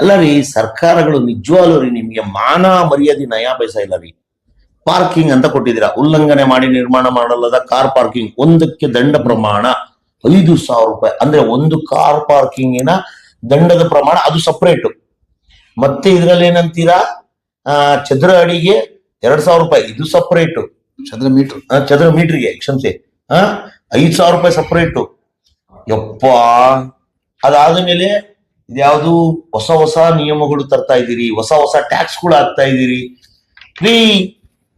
ಅಲ್ಲ ರೀ ಸರ್ಕಾರಗಳು ನಿಜವಾಗ್ಲೂ ರೀ ನಿಮ್ಗೆ ಮಾನ ಮರ್ಯಾದೆ ನಯಾ ಬಯಸ ಇಲ್ಲ ರೀ. ಪಾರ್ಕಿಂಗ್ ಅಂತ ಕೊಟ್ಟಿದ್ದೀರಾ. ಉಲ್ಲಂಘನೆ ಮಾಡಿ ನಿರ್ಮಾಣ ಮಾಡಲಾದ ಕಾರ್ ಪಾರ್ಕಿಂಗ್ ಒಂದಕ್ಕೆ ದಂಡ ಪ್ರಮಾಣ ಐದು ಸಾವಿರ ರೂಪಾಯಿ. ಅಂದ್ರೆ ಒಂದು ಕಾರ್ ಪಾರ್ಕಿಂಗಿನ ದಂಡದ ಪ್ರಮಾಣ ಅದು ಸಪ್ರೇಟು. ಮತ್ತೆ ಇದ್ರಲ್ಲಿ ಏನಂತೀರಾ? ಆ ಚದುರ ಅಡಿಗೆ ಎರಡ್ ಸಾವಿರ ರೂಪಾಯಿ. ಇದು ಸಪ್ರೇಟು. ಚದರ ಮೀಟರ್. ಚದರ ಮೀಟರ್ಗೆ ಕ್ಷಮಿಸಿ. ಆ ಐದು ಸಾವಿರ ರೂಪಾಯಿ ಸಪ್ರೇಟು. ಯಪ್ಪ. ಅದಾದ್ಮೇಲೆ ಇದ್ಯಾವುದು ಹೊಸ ಹೊಸ ನಿಯಮಗಳು ತರ್ತಾ ಇದ್ದೀರಿ, ಹೊಸ ಹೊಸ ಟ್ಯಾಕ್ಸ್ಗಳು ಹಾಕ್ತಾ ಇದ್ದೀರಿ. ರೀ,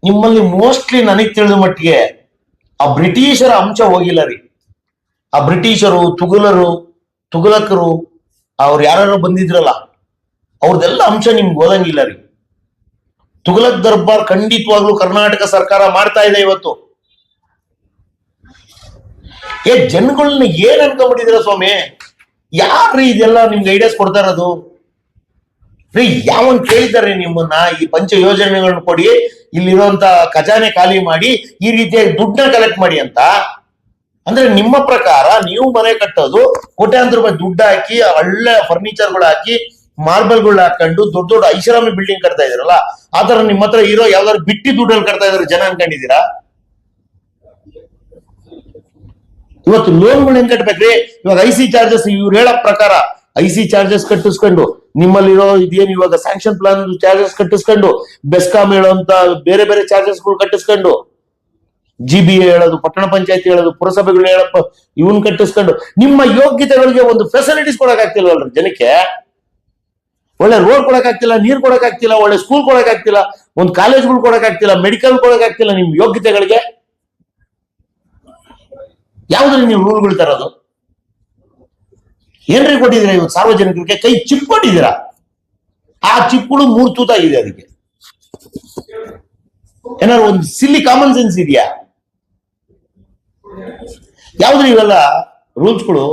ನಿಮ್ಮಲ್ಲಿ ಮೋಸ್ಟ್ಲಿ ನನಗೆ ತಿಳಿದ ಮಟ್ಟಿಗೆ ಆ ಬ್ರಿಟಿಷರ ಅಂಶ ಹೋಗಿಲ್ಲ ರೀ. ಆ ಬ್ರಿಟಿಷರು ತುಗುಲರು ತುಗುಲಕರು ಅವ್ರು ಯಾರು ಬಂದಿದ್ರಲ್ಲ ಅವ್ರದ್ದೆಲ್ಲ ಅಂಶ ನಿಮ್ಗೆ ಓದಂಗಿಲ್ಲ ರೀ. ತುಘಲಕ್ ದರ್ಬಾರ್ ಖಂಡಿತವಾಗ್ಲೂ ಕರ್ನಾಟಕ ಸರ್ಕಾರ ಮಾಡ್ತಾ ಇದೆ ಇವತ್ತು. ಏ ಜನಗಳನ್ನ ಏನ್ ಅನ್ಕೊಂಡ್ಬಿಟ್ಟಿದ್ರ ಸ್ವಾಮಿ? ಯಾರ್ರೀ ಇದೆಲ್ಲ ನಿಮ್ಗೆ ಐಡಿಯಾಸ್ ಕೊಡ್ತಾ ಇರೋದು? ರೀ ಯಾವನ್ ಕೇಳಿದ್ದಾರೆ ನಿಮ್ಮನ್ನ? ಈ ಪಂಚ ಯೋಜನೆಗಳನ್ನ ಕೊಡಿ, ಇಲ್ಲಿರುವಂತ ಖಜಾನೆ ಖಾಲಿ ಮಾಡಿ, ಈ ರೀತಿಯಾಗಿ ದುಡ್ಡನ್ನ ಕಲೆಕ್ಟ್ ಮಾಡಿ ಅಂತ. ಅಂದ್ರೆ ನಿಮ್ಮ ಪ್ರಕಾರ ನೀವು ಮನೆ ಕಟ್ಟೋದು, ಕೋಟ್ಯಾಂತರ ರೂಪಾಯಿ ದುಡ್ಡು ಹಾಕಿ ಒಳ್ಳೆ ಫರ್ನಿಚರ್ಗಳು ಹಾಕಿ ಮಾರ್ಬಲ್ಗಳು ಹಾಕೊಂಡು ದೊಡ್ಡ ದೊಡ್ಡ ಐಷಾರಾಮಿ ಬಿಲ್ಡಿಂಗ್ ಕಟ್ತಾ ಇದ್ರಲ್ಲ ಆತರ ತರ ನಿಮ್ಮ ಹತ್ರ ಇರೋ ಯಾವ್ದಾದ್ರು ಬಿಟ್ಟಿ ದುಡ್ಡಲ್ಲಿ ಕಟ್ತಾ ಇದಾರೆ ಜನ ಅನ್ಕೊಂಡಿದ್ದೀರಾ? ಇವತ್ತು ಲೋನ್ಗಳು ಹೆಂಗ್ ಕಟ್ಬೇಕ್ರಿ? ಇವಾಗ ಐ ಸಿ ಚಾರ್ಜಸ್ ಇವ್ರು ಹೇಳೋ ಪ್ರಕಾರ ಐ ಸಿ ಚಾರ್ಜಸ್ ಕಟ್ಟಿಸ್ಕೊಂಡು, ನಿಮ್ಮಲ್ಲಿರೋ ಇದೇನು ಇವಾಗ ಸ್ಯಾಂಕ್ಷನ್ ಪ್ಲಾನ್ ಚಾರ್ಜಸ್ ಕಟ್ಟಿಸ್ಕೊಂಡು ಬೆಸ್ಕಾಂ ಹೇಳೋಂತ ಬೇರೆ ಬೇರೆ ಚಾರ್ಜಸ್ಗಳು ಕಟ್ಟಿಸ್ಕೊಂಡು ಜಿ ಬಿ ಹೇಳೋದು, ಪಟ್ಟಣ ಪಂಚಾಯತಿ ಹೇಳೋದು, ಪುರಸಭೆಗಳು ಹೇಳಪ್ಪ ಇವನ್ ಕಟ್ಟಿಸ್ಕೊಂಡು, ನಿಮ್ಮ ಯೋಗ್ಯತೆಗಳಿಗೆ ಒಂದು ಫೆಸಿಲಿಟೀಸ್ ಕೊಡಕ್ ಆಗ್ತಿಲ್ವಲ್ರಿ ಜನಕ್ಕೆ? ಒಳ್ಳೆ ರೋಡ್ ಕೊಡಕ್ ಆಗ್ತಿಲ್ಲ ನೀರ್ ಕೊಡಕ್ ಆಗ್ತಿಲ್ಲ ಒಳ್ಳೆ ಸ್ಕೂಲ್ ಕೊಡಕ್ ಆಗ್ತಿಲ್ಲ ಒಂದು ಕಾಲೇಜ್ಗಳು ಕೊಡಕ್ ಆಗ್ತಿಲ್ಲ ಮೆಡಿಕಲ್ ಕೊಡಕ್ ಆಗ್ತಿಲ್ಲ ನಿಮ್ ಯೋಗ್ಯತೆಗಳಿಗೆ? ಯಾವ್ದ್ರಲ್ಲಿ ನೀವು ರೂಲ್ಗಳು ತರೋದು? ಏನ್ರಿ ಕೊಟ್ಟಿದ್ದೀರಾ ಇವತ್ತು ಸಾರ್ವಜನಿಕರಿಗೆ? ಕೈ ಚಿಪ್ ಕೊಟ್ಟಿದ್ದೀರಾ ಆ ಚಿಪ್ಪುಗಳು ಮೂರು ತೂತ ಇದೆ ಅದಕ್ಕೆ. ಏನಾದ್ರು ಒಂದು ಸಿಲ್ಲಿ ಕಾಮನ್ ಸೆನ್ಸ್ ಇದೆಯಾ? ಯಾವ್ದ್ರಿ ಇವೆಲ್ಲ ರೂಲ್ಸ್ಗಳು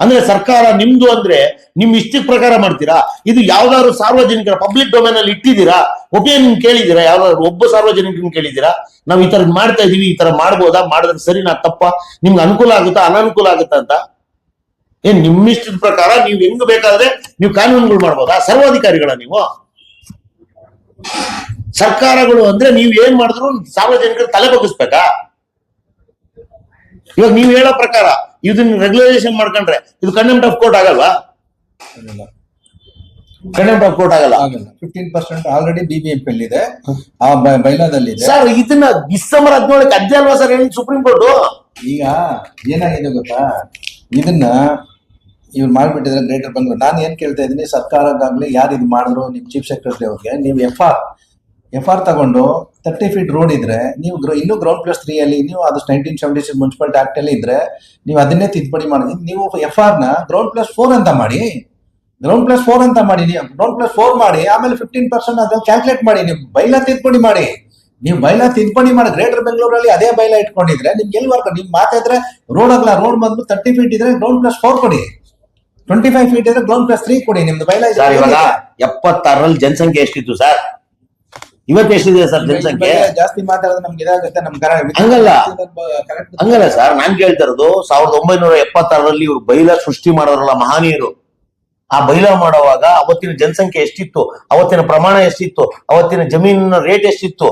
ಅಂದ್ರೆ ಸರ್ಕಾರ ನಿಮ್ದು ಅಂದ್ರೆ ನಿಮ್ ಇಷ್ಟದ ಪ್ರಕಾರ ಮಾಡ್ತೀರಾ? ಇದು ಯಾವ್ದಾದ್ರು ಸಾರ್ವಜನಿಕರ ಪಬ್ಲಿಕ್ ಡೊಮೇನ್ ಅಲ್ಲಿ ಇಟ್ಟಿದ್ದೀರಾ? ಒಪಿನಿಯನ್ ಕೇಳಿದೀರಾ ಯಾವ್ದಾದ್ರು ಒಬ್ಬ ಸಾರ್ವಜನಿಕರನ್ನ ಕೇಳಿದ್ದೀರಾ? ನಾವು ಈ ತರ ಮಾಡ್ತಾ ಇದೀವಿ, ಈ ತರ ಮಾಡ್ಬೋದಾ? ಮಾಡಿದ್ರೆ ಸರಿ ನಾ ತಪ್ಪ. ನಿಮ್ಗೆ ಅನುಕೂಲ ಆಗುತ್ತಾ? ಅನಾನುಕೂಲ ಆಗುತ್ತಾ ಅಂತ? ಏನ್ ನಿಮ್ ಇಷ್ಟದ ಪ್ರಕಾರ ನೀವು ಹೆಂಗ್ ಬೇಕಾದ್ರೆ ನೀವು ಕಾನೂನುಗಳು ಮಾಡ್ಬೋದಾ? ಸರ್ವಾಧಿಕಾರಿಗಳ ನೀವು? ಸರ್ಕಾರಗಳು ಅಂದ್ರೆ ನೀವು ಏನ್ ಮಾಡಿದ್ರು ಸಾರ್ವಜನಿಕರು ತಲೆ ಬಗ್ಗಿಸ್ಬೇಕಾ? ಇವಾಗ ನೀವು ಹೇಳೋ ಪ್ರಕಾರ ಇದನ್ನ ರೆಗ್ಯುಲೈಸೇಷನ್ ಮಾಡ್ಕೊಂಡ್ರೆ ಇದು ಕಂಟೆಂಪ್ಟ್ ಆಫ್ ಕೋರ್ಟ್ ಆಗಲ್ವಾ? ಕಂಟೆಂಪ್ಟ್ ಆಫ್ ಕೋರ್ಟ್ ಆಗಲ್ಲ? Fifteen percent already B B M P ಇದೆ ಆ ಬೈಲಾದಲ್ಲಿ ಇದೆ ಸರ್ ಇದನ್ನ ಡಿಸೆಂಬರ್ ಹದಿನೇಳಕ್ಕೆ ಅಜ್ಜ ಅಲ್ವಾ ಸರ್ ಹೇಳಿ ಸುಪ್ರೀಂ ಕೋರ್ಟ್? ಈಗ ಏನಾಗಿದೆ ಗೊತ್ತಾ? ಇದನ್ನ ಇವ್ರು ಮಾಡ್ಬಿಟ್ಟಿದ್ರೆ ಗ್ರೇಟರ್ ಬೆಂಗಳೂರು. ನಾನು ಏನ್ ಕೇಳ್ತಾ ಇದ್ದೀನಿ ಸರ್ಕಾರಕ್ಕಾಗ್ಲಿ ಯಾರು ಇದು ಮಾಡಿದ್ರು ನಿಮ್ ಚೀಫ್ ಸೆಕ್ರೆಟರಿ ಅವ್ರಿಗೆ ನೀವು ಎಫ್ ಆರ್ ಎಫ್ ಆರ್ ತಗೊಂಡು ತರ್ಟಿ ಫೀಟ್ ರೋಡ್ ಇದ್ರೆ ನೀವು ಇನ್ನೂ ಗ್ರೌಂಡ್ ಪ್ಲಸ್ ತ್ರೀ ಅಲ್ಲಿ ನೀವು ಅದು nineteen seventy six municipal act ಅಲ್ಲಿ ಇದ್ರೆ ನೀವು ಅದನ್ನೇ ತಿದ್ದುಪಡಿ ಮಾಡಿ ನೀವು ಎಫ್ ಆರ್ನ ಗ್ರೌಂಡ್ ಪ್ಲಸ್ ಫೋರ್ ಅಂತ ಮಾಡಿ ಗ್ರೌಂಡ್ ಪ್ಲಸ್ ಫೋರ್ ಅಂತ ಮಾಡಿ ನೀವು ಗ್ರೌಂಡ್ ಪ್ಲಸ್ ಫೋರ್ ಮಾಡಿ ಆಮೇಲೆ ಫಿಫ್ಟೀನ್ ಪರ್ಸೆಂಟ್ ಅದ್ರಲ್ಲಿ ಕ್ಯಾಲ್ಕುಲೇಟ್ ಮಾಡಿ ನೀವು ಬೈಲಾ ತಿದ್ದುಪಡಿ ಮಾಡಿ. ನೀವು ಬೈಲಾ ತಿದ್ದುಪಡಿ ಮಾಡಿ ಗ್ರೇಟರ್ ಬೆಂಗಳೂರಲ್ಲಿ ಅದೇ ಬೈಲ ಇಟ್ಕೊಂಡಿದ್ರೆ ನಿಮ್ಗೆ ಎಲ್ಲಿ ವರ್ಕ್ ನಿಮ್ ಮಾತಾದ್ರೆ ರೋಡ್ ಆಗಲ್ಲ ರೋಡ್ ಬಂದು ತರ್ಟಿ ಫೀಟ್ ಇದ್ರೆ ಗ್ರೌಂಡ್ ಪ್ಲಸ್ ಫೋರ್ ಕೊಡಿ. ಟ್ವೆಂಟಿ ಫೈವ್ ಫೀಟ್ ಇದ್ರೆ ಗ್ರೌಂಡ್ ಪ್ಲಸ್ ತ್ರೀ ಕೊಡಿ ನಿಮ್ದು ಬೈಲ ಎಪ್ಪತ್ತಾರರಲ್ಲಿ ಜನಸಂಖ್ಯೆ ಎಷ್ಟಿತ್ತು ಸರ್ ಇವತ್ತು ಎಷ್ಟಿದೆ ಸರ್ ಜನಸಂಖ್ಯೆ? ಜಾಸ್ತಿ ಮಾತಾಡಿದ್ರೆ ನಮ್ಗೆ ಇದಾಗುತ್ತೆ ನಮ್ ಹಂಗಲ್ಲ. ಹಂಗಲ್ಲ ಸರ್ ನಾನ್ ಕೇಳ್ತಾ ಇರೋದು ಸಾವಿರದ ಒಂಬೈನೂರ ಎಪ್ಪತ್ತಾರರಲ್ಲಿ ಇವ್ರು ಬೈಲ ಸೃಷ್ಟಿ ಮಾಡೋರಲ್ಲ ಮಹಾನೀಯರು. ಆ ಬೈಲ ಮಾಡುವಾಗ ಅವತ್ತಿನ ಜನಸಂಖ್ಯೆ ಎಷ್ಟಿತ್ತು ಅವತ್ತಿನ ಪ್ರಮಾಣ ಎಷ್ಟಿತ್ತು ಅವತ್ತಿನ ಜಮೀನಿನ ರೇಟ್ ಎಷ್ಟಿತ್ತು?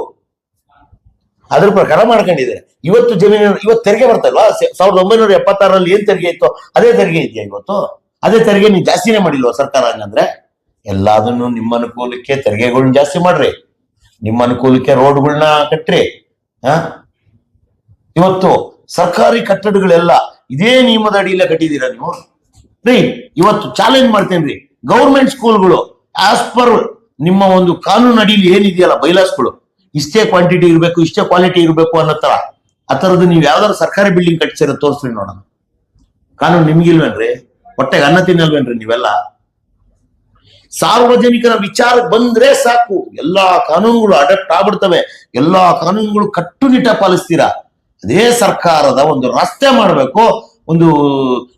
ಅದ್ರ ಪ್ರಕಾರ ಮಾಡ್ಕೊಂಡಿದ್ದಾರೆ. ಇವತ್ತು ಜಮೀನಿನ ಇವತ್ತು ತೆರಿಗೆ ಬರ್ತಲ್ವಾ ಸಾವಿರದ ಒಂಬೈನೂರ ಎಪ್ಪತ್ತಾರರಲ್ಲಿ ಏನ್ ತೆರಿಗೆ ಇತ್ತು? ಅದೇ ತೆರಿಗೆ ಇದೆಯಾ ಇವತ್ತು? ಅದೇ ತೆರಿಗೆ ನೀವು ಜಾಸ್ತಿನೇ ಮಾಡಿಲ್ವಾ ಸರ್ಕಾರ ಹಂಗಂದ್ರೆ? ಎಲ್ಲದನ್ನು ನಿಮ್ಮ ಅನುಕೂಲಕ್ಕೆ ತೆರಿಗೆಗಳನ್ನ ಜಾಸ್ತಿ ಮಾಡ್ರಿ. ನಿಮ್ಮ ಅನುಕೂಲಕ್ಕೆ ರೋಡ್ಗಳನ್ನ ಕಟ್ಟ್ರಿ ಇವತ್ತು ಸರ್ಕಾರಿ ಕಟ್ಟಡಗಳೆಲ್ಲ ಇದೇ ನಿಯಮದ ಅಡಿಯಲ್ಲೇ ಕಟ್ಟಿದ್ದೀರಾ ನೀವು? ರೀ, ಇವತ್ತು ಚಾಲೆಂಜ್ ಮಾಡ್ತೇನ್ರಿ ಗೌರ್ಮೆಂಟ್ ಸ್ಕೂಲ್ಗಳು ಆಸ್ ಪರ್ ನಿಮ್ಮ ಒಂದು ಕಾನೂನು ಅಡಿಯಲ್ಲಿ ಏನಿದೆಯಲ್ಲ ಬೈಲಾಸ್ಗಳು, ಇಷ್ಟೇ ಕ್ವಾಂಟಿಟಿ ಇರಬೇಕು, ಇಷ್ಟೇ ಕ್ವಾಲಿಟಿ ಇರಬೇಕು ಅನ್ನೋ ತರ, ಆ ಥರದ್ದು ನೀವು ಯಾವ್ದಾದ್ರು ಸರ್ಕಾರಿ ಬಿಲ್ಡಿಂಗ್ ಕಟ್ಸಿರೋ ತೋರಿಸ್ರಿ ನೋಡೋಣ. ಕಾನೂನು ನಿಮ್ಗಿಲ್ವೇನ್ರಿ? ಹೊಟ್ಟೆಗೆ ಅನ್ನ ತಿನ್ನಲ್ವೇನ್ರಿ ನೀವೆಲ್ಲ? ಸಾರ್ವಜನಿಕರ ವಿಚಾರ ಬಂದ್ರೆ ಸಾಕು. ಎಲ್ಲಾ ಕಾನೂನುಗಳು ಅಡಪ್ಟ್ ಆಗ್ಬಿಡ್ತವೆ. ಎಲ್ಲಾ ಕಾನೂನುಗಳು ಕಟ್ಟುನಿಟ್ಟ ಪಾಲಿಸ್ತೀರಾ? ಅದೇ ಸರ್ಕಾರದ ಒಂದು ರಸ್ತೆ ಮಾಡಬೇಕು, ಒಂದು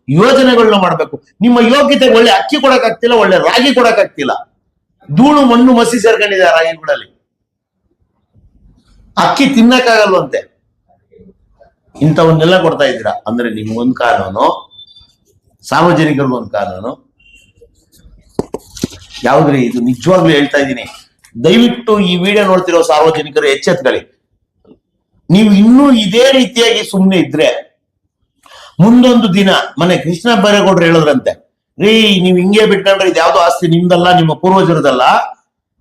ಯೋಜನೆಗಳನ್ನ ಮಾಡಬೇಕು. ನಿಮ್ಮ ಯೋಗ್ಯತೆ ಒಳ್ಳೆ ಅಕ್ಕಿ ಕೊಡಕ್ ಆಗ್ತಿಲ್ಲ, ಒಳ್ಳೆ ರಾಗಿ ಕೊಡಕ್ ಆಗ್ತಿಲ್ಲ. ಧೂಳು, ಮಣ್ಣು ಮಸಿ ಸೇರ್ಕೊಂಡಿದೆ ರಾಗಿಗಳಲ್ಲಿ. ಅಕ್ಕಿ ತಿನ್ನಕ್ಕಾಗಲ್ವಂತೆ. ಇಂಥವನ್ನೆಲ್ಲ ಕೊಡ್ತಾ ಇದ್ದೀರಾ? ಅಂದ್ರೆ ನಿಮ್ಗೊಂದು ಕಾನೂನು, ಸಾರ್ವಜನಿಕರಿಗೊಂದು ಕಾನೂನು. ಯಾವ್ದ್ರಿ ಇದು ನಿಜವಾಗ್ಲೂ ಹೇಳ್ತಾ ಇದ್ದೀನಿ. ದಯವಿಟ್ಟು ಈ ವಿಡಿಯೋ ನೋಡ್ತಿರೋ ಸಾರ್ವಜನಿಕರು ಎಚ್ಚೆತ್ಕೊಳ್ಳಿ. ನೀವು ಇನ್ನೂ ಇದೇ ರೀತಿಯಾಗಿ ಸುಮ್ಮನೆ ಇದ್ರೆ, ಮುಂದೊಂದು ದಿನ, ಮನೆ ಕೃಷ್ಣ ಬೈರೇಗೌಡರು ಹೇಳಿದ್ರಂತೆ, ರೀ, ನೀವು ಹಿಂಗೆ ಬಿಟ್ಕೊಂಡ್ರೆ ಇದು ಯಾವ್ದೋ ಆಸ್ತಿ, ನಿಮ್ದಲ್ಲ, ನಿಮ್ಮ ಪೂರ್ವಜರದಲ್ಲ,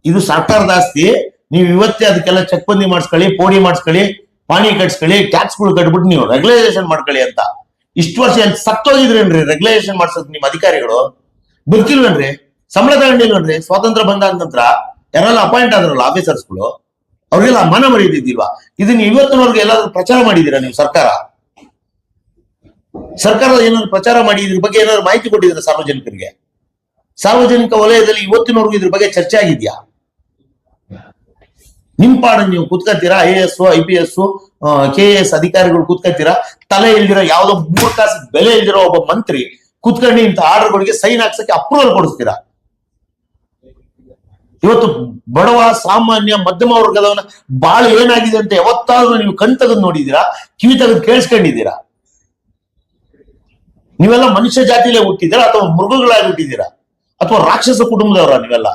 ಇದು ಸರ್ಕಾರದ ಆಸ್ತಿ, ನೀವು ಇವತ್ತೇ ಅದಕ್ಕೆಲ್ಲ ಚಕ್ಬಂದಿ ಮಾಡಿಸ್ಕೊಳ್ಳಿ, ಪೋಡಿ ಮಾಡಿಸ್ಕೊಳ್ಳಿ, ಪಾಣಿ ಕಟ್ಸ್ಕೊಳ್ಳಿ ಟ್ಯಾಕ್ಸ್ಗಳು ಕಟ್ಬಿಟ್ಟು ನೀವು ರೆಗ್ಯುಲೈಸೇಷನ್ ಮಾಡ್ಕೊಳ್ಳಿ ಅಂತ. ಇಷ್ಟು ವರ್ಷ ಸತ್ತೋಗಿದ್ರೇನ್ರಿ? ರೆಗ್ಯುಲೈಸೇಷನ್ ಮಾಡ್ಸೋದು ನಿಮ್ಮ ಅಧಿಕಾರಿಗಳು? ಬದುಕಿಲ್ವೇನ್ರಿ ಸಂಬಳ ಅಂದ್ರೆ ಸ್ವಾತಂತ್ರ್ಯ ಬಂದ ನಂತರ ಯಾರೆಲ್ಲ ಅಪಾಯಿಂಟ್ ಆದ್ರಲ್ಲ ಆಫೀಸರ್ಸ್ಗಳು ಅವ್ರಿಗೆಲ್ಲ ಮನ ಮರೀದಿದ್ದಿಲ್ವಾ ಇದನ್ನ ಇವತ್ತಿನವರೆಗೆ ಎಲ್ಲಾದ್ರೂ ಪ್ರಚಾರ ಮಾಡಿದೀರಾ ನೀವು ಸರ್ಕಾರ? ಸರ್ಕಾರ ಏನಾದ್ರು ಪ್ರಚಾರ ಮಾಡಿ, ಇದ್ರ ಬಗ್ಗೆ ಏನಾದ್ರು ಮಾಹಿತಿ ಕೊಟ್ಟಿದ್ರೆ ಸಾರ್ವಜನಿಕರಿಗೆ? ಸಾರ್ವಜನಿಕ ವಲಯದಲ್ಲಿ ಇವತ್ತಿನವರೆಗೂ ಇದ್ರ ಬಗ್ಗೆ ಚರ್ಚೆ ಆಗಿದ್ಯಾ? ನಿಮ್ ಪಾಡ ನೀವು ಕುತ್ಕೋತೀರಾ? I S I P S K S ಅಧಿಕಾರಿಗಳು ಕುತ್ಕೋತೀರಾ? ತಲೆ ಇಲ್ದಿರೋ ಯಾವ್ದೋ ಮೂರ್ ಕಾಸು ಬೆಲೆ ಇಲ್ದಿರೋ ಒಬ್ಬ ಮಂತ್ರಿ ಕೂತ್ಕೊಂಡು ಇಂಥ ಆರ್ಡರ್ಗಳಿಗೆ ಸೈನ್ ಹಾಕ್ಸಕ್ಕೆ ಅಪ್ರೂವಲ್ ಕೊಡಿಸ್ತೀರಾ? ಇವತ್ತು ಬಡವ, ಸಾಮಾನ್ಯ, ಮಧ್ಯಮ ವರ್ಗದವನ ಬಾಳ ಏನಾಗಿದೆ ಅಂತ ಯಾವತ್ತಾದ್ರೂ ನೀವು ಕಣ್ ತೆಗೆದು ನೋಡಿದೀರಾ ಕಿವಿ ತೆಗೆದು ಕೇಳಿಸ್ಕೊಂಡಿದ್ದೀರಾ? ನೀವೆಲ್ಲ ಮನುಷ್ಯ ಜಾತಿಲೇ ಹುಟ್ಟಿದ್ದೀರಾ ಅಥವಾ ಮೃಗಗಳಾಗಿ ಹುಟ್ಟಿದ್ದೀರಾ? ಅಥವಾ ರಾಕ್ಷಸ ಕುಟುಂಬದವರ ನೀವೆಲ್ಲ?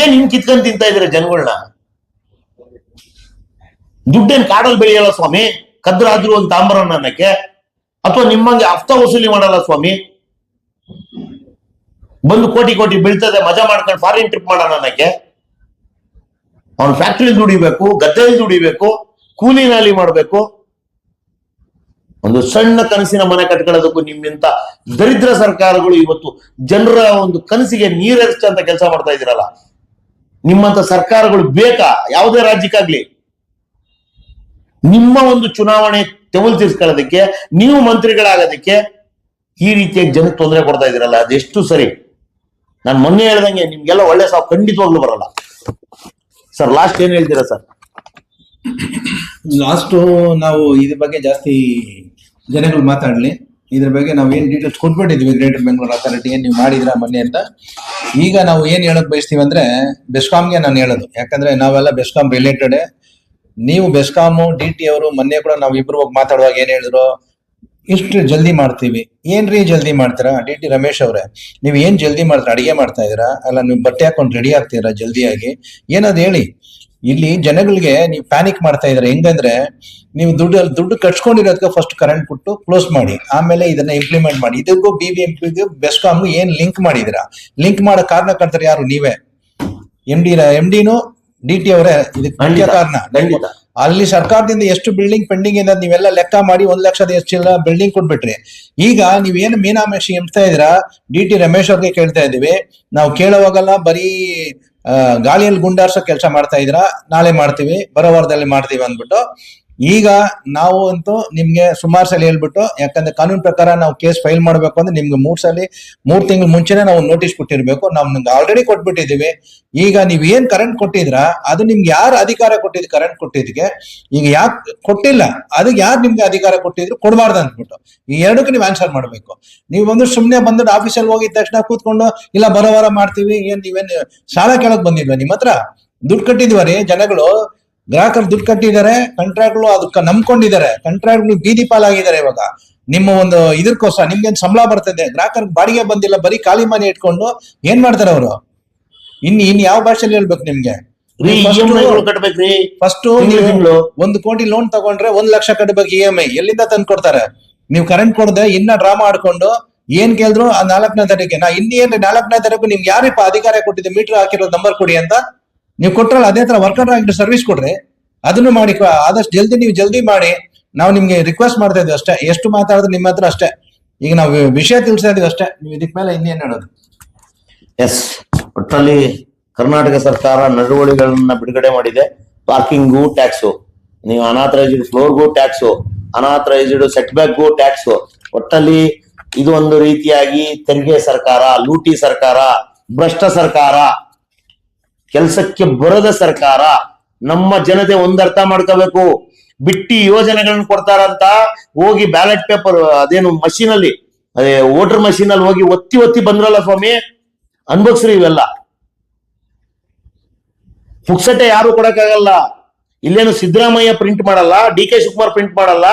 ಏನ್ ಹಿಂಗ್ ಕಿತ್ಕೊಂಡ್ ತಿಂತಾ ಇದೀರ ಜನಗಳನ್ನ ದುಡ್ಡೇನ್ ಕಾಡಲ್ಲಿ ಬೆಳೆಯಲ್ಲ ಸ್ವಾಮಿ? ಕದ್ರಾದ್ರೂ ಒಂದು ತಾಂಬರನ್ನ ಅನ್ನಕ್ಕೆ? ಅಥವಾ ನಿಮ್ಮಂಗೆ ಹಫ್ತ ವಸೂಲಿ ಮಾಡಲ್ಲ ಸ್ವಾಮಿ? ಬಂದು ಕೋಟಿ ಕೋಟಿ ಬೀಳ್ತದೆ, ಮಜಾ ಮಾಡ್ಕೊಂಡು ಫಾರಿನ್ ಟ್ರಿಪ್ ಮಾಡೋಣ ನನಗೆ ಅವನು ಫ್ಯಾಕ್ಟ್ರಿ ದುಡಿಬೇಕು, ಗದ್ದೆಯಲ್ಲಿ ದುಡಿಬೇಕು, ಕೂಲಿ ನಾಲಿ ಮಾಡಬೇಕು. ಒಂದು ಸಣ್ಣ ಕನಸಿನ ಮನೆ ಕಟ್ಕೊಳ್ಳೋದಕ್ಕೂ ನಿಮ್ಮಿಂತ ದರಿದ್ರ ಸರ್ಕಾರಗಳು ಇವತ್ತು ಜನರ ಒಂದು ಕನಸಿಗೆ ನೀರೆಚ್ಚಂತ ಕೆಲಸ ಮಾಡ್ತಾ ಇದ್ದೀರಲ್ಲ. ನಿಮ್ಮಂತ ಸರ್ಕಾರಗಳು ಬೇಕಾ? ಯಾವುದೇ ರಾಜ್ಯಕ್ಕಾಗ್ಲಿ. ನಿಮ್ಮ ಒಂದು ಚುನಾವಣೆ ತೆವಲ್ ತೀರ್ಸ್ಕೊಳ್ಳೋದಕ್ಕೆ, ನೀವು ಮಂತ್ರಿಗಳಾಗೋದಕ್ಕೆ ಈ ರೀತಿಯಾಗಿ ಜನಕ್ಕೆ ತೊಂದರೆ ಕೊಡ್ತಾ ಇದ್ದೀರಲ್ಲ, ಅದೆಷ್ಟು ಸರಿ? ನಾನು ಮೊನ್ನೆ ಹೇಳ್ದಂಗೆ ನಿಮ್ಗೆಲ್ಲ ಒಳ್ಳೆ ಸಾವು ಖಂಡಿತವಾಗ್ಲೂ ಬರಲ್ಲ. ಸರ್ ಲಾಸ್ಟ್ ಏನ್ ಹೇಳ್ತೀರಾ ಸರ್? ಲಾಸ್ಟು ನಾವು ಇದ್ರ ಬಗ್ಗೆ ಜಾಸ್ತಿ ಜನಗಳು ಮಾತಾಡ್ಲಿ. ಇದ್ರ ಬಗ್ಗೆ ನಾವು ಏನು ಡೀಟೇಲ್ಸ್ ಕೊಟ್ಬಿಟ್ಟಿದ್ವಿ ಗ್ರೇಟರ್ ಬೆಂಗಳೂರು ಅಥಾರಿಟಿಗೆ ನೀವು ಮಾಡಿದ್ರ ಮೊನ್ನೆ ಅಂತ. ಈಗ ನಾವು ಏನು ಹೇಳಕ್ ಬಯಸ್ತೀವಿ ಅಂದ್ರೆ ಬೆಸ್ಕಾಂಗೆ ನಾನು ಹೇಳೋದು. ಯಾಕಂದ್ರೆ ನಾವೆಲ್ಲ ಬೆಸ್ಕಾಂ ರಿಲೇಟೆಡ್ ನೀವು ಬೆಸ್ಕಾಮು ಡಿ ಟಿ ಅವರು ಮೊನ್ನೆ ಕೂಡ ನಾವು ಇಬ್ರು ಹೋಗಿ ಮಾತಾಡುವಾಗ ಏನು ಹೇಳಿದ್ರು? ಇಷ್ಟು ಜಲ್ದಿ ಮಾಡ್ತೀವಿ. ಏನ್ರಿ ಜಲ್ದಿ ಮಾಡ್ತೀರಾ? ಡಿ ಟಿ ರಮೇಶ್ ಅವರೇ ನೀವು ಏನ್ ಜಲ್ದಿ ಮಾಡ್ತೀರಾ ಅಡಿಗೆ ಮಾಡ್ತಾ ಇದೀರಾ? ಅಲ್ಲ ನೀವು ಬಟ್ಟೆ ಹಾಕೊಂಡು ರೆಡಿ ಆಗ್ತೀರಾ ಜಲ್ದಿಯಾಗಿ? ಏನದು ಹೇಳಿ? ಇಲ್ಲಿ ಜನಗಳಿಗೆ ನೀವು ಪ್ಯಾನಿಕ್ ಮಾಡ್ತಾ ಇದಾರೆ ಹೆಂಗಂದ್ರೆ ನೀವು ದುಡ್ಡು ದುಡ್ಡು ಕಟ್ಸ್ಕೊಂಡಿರೋದಕ್ಕೆ ಫಸ್ಟ್ ಕರೆಂಟ್ ಕೊಟ್ಟು ಕ್ಲೋಸ್ ಮಾಡಿ. ಆಮೇಲೆ ಇದನ್ನ ಇಂಪ್ಲಿಮೆಂಟ್ ಮಾಡಿ. ಇದಕ್ಕೂ ಬಿ ಬಿ ಎಂ ಪಿಗೂ ಏನ್ ಲಿಂಕ್ ಮಾಡಿದಿರಾ? ಲಿಂಕ್ ಮಾಡೋ ಕಾರಣ ಕಾಣ್ತಾರೆ ಯಾರು? ನೀವೇ. ಎಂ ಡಿ ಎಂ ಡಿನು ಡಿ ಟಿ ಅವರೇ. ಇದಕ್ಕೆ ಮುಖ್ಯ ಕಾರಣ. ಖಂಡಿತ. ಅಲ್ಲಿ ಸರ್ಕಾರದಿಂದ ಎಷ್ಟು ಬಿಲ್ಡಿಂಗ್ ಪೆಂಡಿಂಗ್ ಇದೆ ಅದ್ ನೀವೆಲ್ಲ ಲೆಕ್ಕ ಮಾಡಿ ಒಂದ್ ಲಕ್ಷದ ಇಲ್ಲ ಬಿಲ್ಡಿಂಗ್ ಕೊಟ್ಬಿಟ್ರಿ. ಈಗ ನೀವೇನು ಮೀನಾಮೇಶಿ ಎಂಬ್ತಾ ಇದ್ದೀರಾ? ಡಿ ಟಿ ರಮೇಶ್ ಅವ್ರಿಗೆ ಕೇಳ್ತಾ ಇದೀವಿ ನಾವು ಕೇಳೋವಾಗಲ್ಲ ಬರೀ ಗಾಳಿಯಲ್ಲಿ ಗುಂಡಾರ್ಸೋ ಕೆಲಸ ಮಾಡ್ತಾ ಇದ್ದೀರಾ? ನಾಳೆ ಮಾಡ್ತೀವಿ, ಬರೋ ವಾರದಲ್ಲಿ ಮಾಡ್ತೀವಿ ಅಂದ್ಬಿಟ್ಟು. ಈಗ ನಾವು ಅಂತೂ ನಿಮ್ಗೆ ಸುಮಾರು ಸಲ ಹೇಳ್ಬಿಟ್ಟು, ಯಾಕಂದ್ರೆ ಕಾನೂನು ಪ್ರಕಾರ ನಾವು ಕೇಸ್ ಫೈಲ್ ಮಾಡಬೇಕು ಅಂದ್ರೆ ನಿಮ್ಗೆ ಮೂರ್ ಸಲ, ಮೂರ್ ತಿಂಗಳ ಮುಂಚೆನೆ ನಾವು ನೋಟಿಸ್ ಕೊಟ್ಟಿರ್ಬೇಕು. ನಾವು ನಿಮ್ಗೆ ಆಲ್ರೆಡಿ ಕೊಟ್ಬಿಟ್ಟಿದೀವಿ ಈಗ ನೀವ್ ಏನ್ ಕರೆಂಟ್ ಕೊಟ್ಟಿದ್ರ, ಅದು ನಿಮ್ಗೆ ಯಾರು ಅಧಿಕಾರ ಕೊಟ್ಟಿದ್ ಕರೆಂಟ್ ಕೊಟ್ಟಿದ್ಗೆ ಈಗ ಯಾಕೆ ಕೊಟ್ಟಿಲ್ಲ, ಅದಕ್ಕೆ ಯಾರು ನಿಮ್ಗೆ ಅಧಿಕಾರ ಕೊಟ್ಟಿದ್ರು ಕೊಡಬಾರ್ದು ಅಂದ್ಬಿಟ್ಟು. ಈ ಎರಡಕ್ಕೆ ನೀವು ಆನ್ಸರ್ ಮಾಡ್ಬೇಕು. ನೀವು ಒಂದು ಸುಮ್ನೆ ಬಂದು ಆಫೀಸಲ್ಲಿ ಹೋಗಿದ ತಕ್ಷಣ ಕೂತ್ಕೊಂಡು, ಇಲ್ಲ, ಬರೋ ವಾರ ಮಾಡ್ತೀವಿ, ಏನ್ ನೀವೇನ್ ಸಾಲ ಕೇಳಕ್ ಬಂದಿದ್ವಾ ನಿಮ್ಮ ಹತ್ರ? ದುಡ್ಡು ಕಟ್ಟಿದ್ವ ರೀ ಜನಗಳು. ಗ್ರಾಹಕರು ದುಡ್ಡು ಕಟ್ಟಿದ್ದಾರೆ ಕಾಂಟ್ರಾಕ್ಟ್ಗಳು ಅದಕ್ಕೆ ನಂಬ್ಕೊಂಡಿದ್ದಾರೆ ಕಾಂಟ್ರಾಕ್ಟ್ಗಳು ಬೀದಿ ಪಾಲಾಗಿದ್ದಾರೆ ಇವಾಗ. ನಿಮ್ಮ ಒಂದು ಇದಕ್ಕೋಸ್ಕರ ನಿಮ್ಗೆ ಏನ್ ಸಂಬಳ ಬರ್ತದೆ ಗ್ರಾಹಕರಿಗೆ ಬಾಡಿಗೆ ಬಂದಿಲ್ಲ ಬರೀ ಖಾಲಿ ಮನೆ ಇಟ್ಕೊಂಡು ಏನ್ ಮಾಡ್ತಾರೆ ಅವರು? ಇನ್ ಇನ್ ಯಾವ ಭಾಷೆಯಲ್ಲಿ ಹೇಳ್ಬೇಕು ನಿಮ್ಗೆ? ಫಸ್ಟ್ ನೀವು ತಿಂಗಳು ಒಂದು ಕೋಟಿ ಲೋನ್ ತಗೊಂಡ್ರೆ ಒಂದ್ ಲಕ್ಷ ಕಟ್ಟಬೇಕು ಇ ಎಂ ಐ ಎಲ್ಲಿಂದ ತಂದು ಕೊಡ್ತಾರೆ? ನೀವು ಕರೆಂಟ್ ಕೊಡದೆ ಇನ್ನ ಡ್ರಾಮಾ ಆಡ್ಕೊಂಡು ಏನ್ ಕೇಳಿದ್ರು ಆ ನಾಲ್ಕನೇ ತಾರೀಕಿಗೆ ನಾ ಇನ್ನೇನ್ರಿ ನಾಲ್ಕನೇ ತಾರೀಕು ನಿಮ್ಗೆ ಯಾರಿಪ್ಪ ಅಧಿಕಾರ ಕೊಟ್ಟಿದೆ ಮೀಟರ್ ಹಾಕಿರೋ ನಂಬರ್ ಕೊಡಿ ಅಂತ? ನೀವು ಕೊಟ್ರಲ್ಲ, ಅದೇ ತರ ವರ್ಕರ್ ಆಗಿಟ್ಟು ಸರ್ವಿಸ್ ಕೊಡ್ರಿ. ಅದನ್ನು ಮಾಡಿ ಆದಷ್ಟು ಜಲ್ದಿ ನೀವು ಜಲ್ದಿ ಮಾಡಿ, ನಾವು ನಿಮ್ಗೆ ರಿಕ್ವೆಸ್ಟ್ ಮಾಡ್ತಾ ಇದ್ವಿ ಅಷ್ಟೇ. ಎಷ್ಟು ಮಾತಾಡಿದ್ರೆ ನಿಮ್ಮ ಹತ್ರ ಅಷ್ಟೇ. ಈಗ ನಾವು ವಿಷಯ ತಿಳಿಸ್ತಾ ಇದೀವಿ ಅಷ್ಟೇ. ನೀವು ಇದಕ್ಕೆ ಮೇಲೆ ಇನ್ನೇನು ಹೇಳೋದು? ಎಸ್ ಒಟ್ಟಲ್ಲಿ ಕರ್ನಾಟಕ ಸರ್ಕಾರ ನಡವಳಿಗಳನ್ನ ಬಿಡುಗಡೆ ಮಾಡಿದೆ. ಪಾರ್ಕಿಂಗು ಟ್ಯಾಕ್ಸು ನೀವು ಅನಾಥರೈಸ್ಡ್ ಫ್ಲೋರ್ಗೂ ಟ್ಯಾಕ್ಸು ಅನಾಥರೈಸ್ಡ್ ಸೆಟ್ ಬ್ಯಾಕ್ಗೂ ಟ್ಯಾಕ್ಸು ಒಟ್ಟಲ್ಲಿ ಇದು ಒಂದು ರೀತಿಯಾಗಿ ತೆರಿಗೆ ಸರ್ಕಾರ, ಲೂಟಿ ಸರ್ಕಾರ, ಭ್ರಷ್ಟ ಸರ್ಕಾರ ಕೆಲಸಕ್ಕೆ ಬರದ ಸರ್ಕಾರ ನಮ್ಮ ಜನತೆ ಒಂದರ್ಥ ಮಾಡ್ಕೋಬೇಕು. ಬಿಟ್ಟಿ ಯೋಜನೆಗಳನ್ನ ಕೊಡ್ತಾರಂತ ಹೋಗಿ ಬ್ಯಾಲೆಟ್ ಪೇಪರ್, ಅದೇನು ಮಷೀನ್ ಅಲ್ಲಿ ಅದೇ ವೋಟರ್ ಮಷೀನ್ ಅಲ್ಲಿ ಹೋಗಿ ಒತ್ತಿ ಒತ್ತಿ ಬಂದ್ರಲ್ಲ ಸ್ವಾಮಿ? ಅನ್ಭೋಗ್ಸ್ರಿ ಇವೆಲ್ಲ. ಪುಕ್ಸಟೆ ಯಾರು ಕೊಡಕ್ಕಾಗಲ್ಲ. ಇಲ್ಲೇನು ಸಿದ್ದರಾಮಯ್ಯ ಪ್ರಿಂಟ್ ಮಾಡಲ್ಲ, ಡಿ ಕೆ ಶಿವಕುಮಾರ್ ಪ್ರಿಂಟ್ ಮಾಡಲ್ಲ,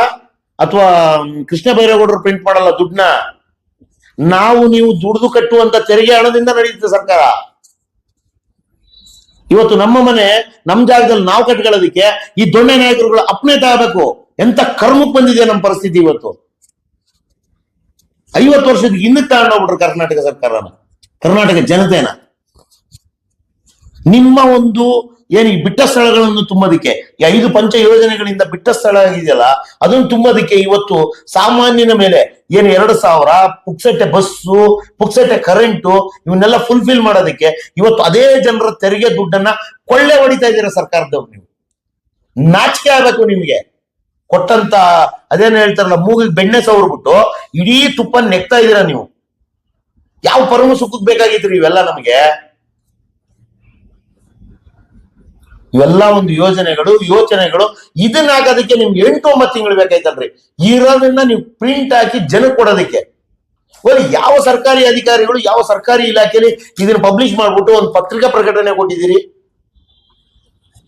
ಅಥವಾ ಕೃಷ್ಣ ಬೈರೇಗೌಡರು ಪ್ರಿಂಟ್ ಮಾಡಲ್ಲ ದುಡ್ಡನ್ನ. ನಾವು ನೀವು ದುಡ್ದು ಕಟ್ಟುವಂತ ತೆರಿಗೆ ಹಣದಿಂದ ನಡೆಯುತ್ತೆ ಸರ್ಕಾರ. ಇವತ್ತು ನಮ್ಮ ಮನೆ, ನಮ್ಮ ಜಾಗದಲ್ಲಿ ನಾವು ಕಟ್ಕೊಳ್ಳೋದಕ್ಕೆ ಈ ದೊಣ್ಣೆ ನಾಯಕರುಗಳು ಅಪ್ನೆ ಆಗಬೇಕು ಎಂತ ಕರ್ಮಕ್ಕೆ ಬಂದಿದೆ ನಮ್ಮ ಪರಿಸ್ಥಿತಿ ಇವತ್ತು? ಐವತ್ತು ವರ್ಷದ ಹಿಂದಕ್ಕೆ ತಗೊಂಡೋಗ್ಬಿಟ್ರು ಕರ್ನಾಟಕ ಸರ್ಕಾರನ. ಕರ್ನಾಟಕ ಜನತೆನ. ನಿಮ್ಮ ಒಂದು ಏನು ಈ ಬಿಟ್ಟ ಸ್ಥಳಗಳನ್ನು ತುಂಬೋದಕ್ಕೆ? ಈ ಐದು ಪಂಚ ಯೋಜನೆಗಳಿಂದ ಬಿಟ್ಟ ಸ್ಥಳ ಆಗಿದೆಯಲ್ಲ ಅದನ್ನು ತುಂಬೋದಕ್ಕೆ ಇವತ್ತು ಸಾಮಾನ್ಯನ ಮೇಲೆ ಏನು ಎರಡು ಸಾವಿರ, ಪುಕ್ಸಟ್ಟೆ ಬಸ್ಸು, ಪುಕ್ಸಟ್ಟೆ ಕರೆಂಟು, ಇವನ್ನೆಲ್ಲ ಫುಲ್ಫಿಲ್ ಮಾಡೋದಕ್ಕೆ ಇವತ್ತು ಅದೇ ಜನರ ತೆರಿಗೆ ದುಡ್ಡನ್ನ ಕೊಳ್ಳೆ ಹೊಡಿತಾ ಇದ್ದೀರಾ ಸರ್ಕಾರದವ್ರು ನೀವು? ನಾಚಿಕೆ ಆಗಬೇಕು ನಿಮಗೆ. ಕೊಟ್ಟಂತ ಅದೇನು ಹೇಳ್ತಾರಲ್ಲ, ಮೂಗಿಗೆ ಬೆಣ್ಣೆ ಸವರ್ಬಿಟ್ಟು ಇಡೀ ತುಪ್ಪ ನೆಕ್ತಾ ಇದ್ದೀರಾ ನೀವು? ಯಾವ ಪರಮ ಸುಖಕ್ಕೆ ಬೇಕಾಗಿದ್ರಿ ಇವೆಲ್ಲ ನಮಗೆ? ಇವೆಲ್ಲ ಒಂದು ಯೋಜನೆಗಳು, ಯೋಚನೆಗಳು ಇದನ್ನಾಗೋದಕ್ಕೆ ನಿಮ್ಗೆ ಎಂಟು ಒಂಬತ್ತು ತಿಂಗಳು ಬೇಕಾಯ್ತಲ್ರಿ. ಇರೋದನ್ನ ನೀವು ಪ್ರಿಂಟ್ ಹಾಕಿ ಜನಕ್ಕೆ ಕೊಡೋದಕ್ಕೆ. ಒಂದು ಯಾವ ಸರ್ಕಾರಿ ಅಧಿಕಾರಿಗಳು, ಯಾವ ಸರ್ಕಾರಿ ಇಲಾಖೆಯಲ್ಲಿ ಇದನ್ನ ಪಬ್ಲಿಷ್ ಮಾಡ್ಬಿಟ್ಟು ಒಂದು ಪತ್ರಿಕಾ ಪ್ರಕಟಣೆ ಕೊಟ್ಟಿದ್ದೀರಿ?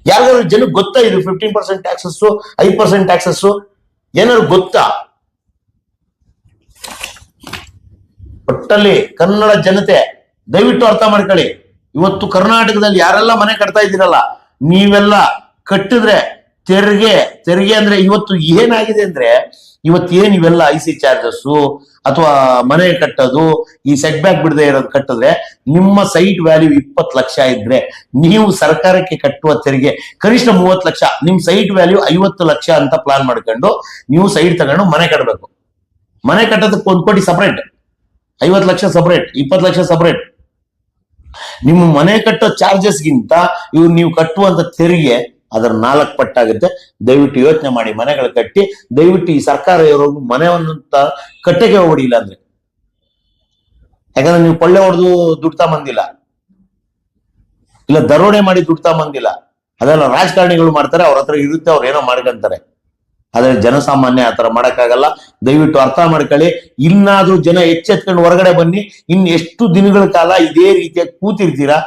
ಯಾರಿಗಾದ್ರು ಜನಕ್ಕೆ ಗೊತ್ತಾ ಇದು? ಫಿಫ್ಟೀನ್ ಪರ್ಸೆಂಟ್ ಟ್ಯಾಕ್ಸಸ್ ಐದು ಪರ್ಸೆಂಟ್ ಟ್ಯಾಕ್ಸಸ್ ಏನಾದ್ರು ಗೊತ್ತಾ? ಒಟ್ಟಲ್ಲಿ ಕನ್ನಡ ಜನತೆ, ದಯವಿಟ್ಟು ಅರ್ಥ ಮಾಡ್ಕೊಳ್ಳಿ. ಇವತ್ತು ಕರ್ನಾಟಕದಲ್ಲಿ ಯಾರೆಲ್ಲ ಮನೆ ಕಟ್ತಾ ಇದ್ದೀರಲ್ಲ ನೀವೆಲ್ಲ ಕಟ್ಟಿದ್ರೆ ತೆರಿಗೆ ತೆರಿಗೆ ಅಂದ್ರೆ ಇವತ್ತು ಏನಾಗಿದೆ ಅಂದ್ರೆ ಇವತ್ತು ಏನ್ ಇವೆಲ್ಲ ಐ ಸಿ ಚಾರ್ಜಸ್ ಅಥವಾ ಮನೆ ಕಟ್ಟೋದು, ಈ ಸೆಟ್ ಬ್ಯಾಕ್ ಬಿಡದೆ ಇರೋದು ಕಟ್ಟಿದ್ರೆ ನಿಮ್ಮ ಸೈಟ್ ವ್ಯಾಲ್ಯೂ ಇಪ್ಪತ್ತು ಲಕ್ಷ ಇದ್ರೆ ನೀವು ಸರ್ಕಾರಕ್ಕೆ ಕಟ್ಟುವ ತೆರಿಗೆ ಕನಿಷ್ಠ ಮೂವತ್ತು ಲಕ್ಷ, ನಿಮ್ ಸೈಟ್ ವ್ಯಾಲ್ಯೂ ಐವತ್ತು ಲಕ್ಷ ಅಂತ ಪ್ಲಾನ್ ಮಾಡ್ಕೊಂಡು ನೀವು ಸೈಟ್ ತಗೊಂಡು ಮನೆ ಕಟ್ಟಬೇಕು ಮನೆ ಕಟ್ಟೋದಕ್ಕೆ ಒಂದು ಕೋಟಿ ಸಪರೇಟ್ ಐವತ್ತು ಲಕ್ಷ ಸಪರೇಟ್ ಇಪ್ಪತ್ತು ಲಕ್ಷ ಸಪರೇಟ್ ನಿಮ್ಮ ಮನೆ ಕಟ್ಟೋ ಚಾರ್ಜಸ್ಗಿಂತ ಇವ್ರು ನೀವು ಕಟ್ಟುವಂತ ತೆರಿಗೆ ಅದರ ನಾಲ್ಕು ಪಟ್ಟಾಗುತ್ತೆ. ದಯವಿಟ್ಟು ಯೋಚನೆ ಮಾಡಿ ಮನೆಗಳು ಕಟ್ಟಿ, ದಯವಿಟ್ಟು ಈ ಸರ್ಕಾರ ಇರೋರು ಮನೆಯನ್ನು ಕಟ್ಟಕ್ಕೆ ಹೋಗ್ಬಿಡಿ ಅಂದ್ರೆ. ಯಾಕಂದ್ರೆ ನೀವು ಕೊಳ್ಳೆ ಹೊಡೆದು ದುಡ್ತಾ ಬಂದಿಲ್ಲ ಇಲ್ಲ, ದರೋಡೆ ಮಾಡಿ ದುಡ್ತಾ ಬಂದಿಲ್ಲ ಅದೆಲ್ಲ ರಾಜಕಾರಣಿಗಳು ಮಾಡ್ತಾರೆ, ಅವ್ರ ಹತ್ರ ಇರುತ್ತೆ, ಅವ್ರು ಏನೋ ಮಾಡ್ಕೊಂತಾರೆ. ಆದ್ರೆ ಜನಸಾಮಾನ್ಯ ಆತರ ಮಾಡಕ್ಕಾಗಲ್ಲ. ದಯವಿಟ್ಟು ಅರ್ಥ ಮಾಡ್ಕೊಳ್ಳಿ. ಇನ್ನಾದ್ರೂ ಜನ ಎಚ್ಚೆತ್ಕೊಂಡು ಹೊರಗಡೆ ಬನ್ನಿ. ಇನ್ ಎಷ್ಟು ದಿನಗಳ ಕಾಲ ಇದೇ ರೀತಿಯಾಗಿ ಕೂತಿರ್ತೀರಾ?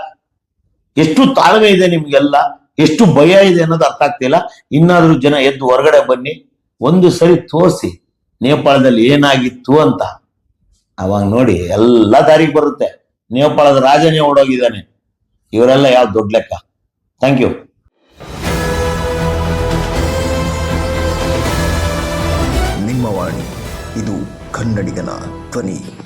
ಎಷ್ಟು ತಾಳ್ಮೆ ಇದೆ ನಿಮ್ಗೆಲ್ಲ? ಎಷ್ಟು ಭಯ ಇದೆ ಅನ್ನೋದು ಅರ್ಥ ಆಗ್ತಿಲ್ಲ ಇನ್ನಾದ್ರೂ ಜನ ಎದ್ದು ಹೊರಗಡೆ ಬನ್ನಿ. ಒಂದು ಸರಿ ತೋರಿಸಿ ನೇಪಾಳದಲ್ಲಿ ಏನಾಗಿತ್ತು ಅಂತ. ಅವಾಗ ನೋಡಿ ಎಲ್ಲ ದಾರಿಗೆ ಬರುತ್ತೆ. ನೇಪಾಳದ ರಾಜನೇ ಓಡೋಗಿದ್ದಾನೆ. ಇವರೆಲ್ಲ ಯಾವ ದೊಡ್ಡ ಲೆಕ್ಕ? ಥ್ಯಾಂಕ್ ಯು ಕನ್ನಡಿಗನ ಧ್ವನಿ.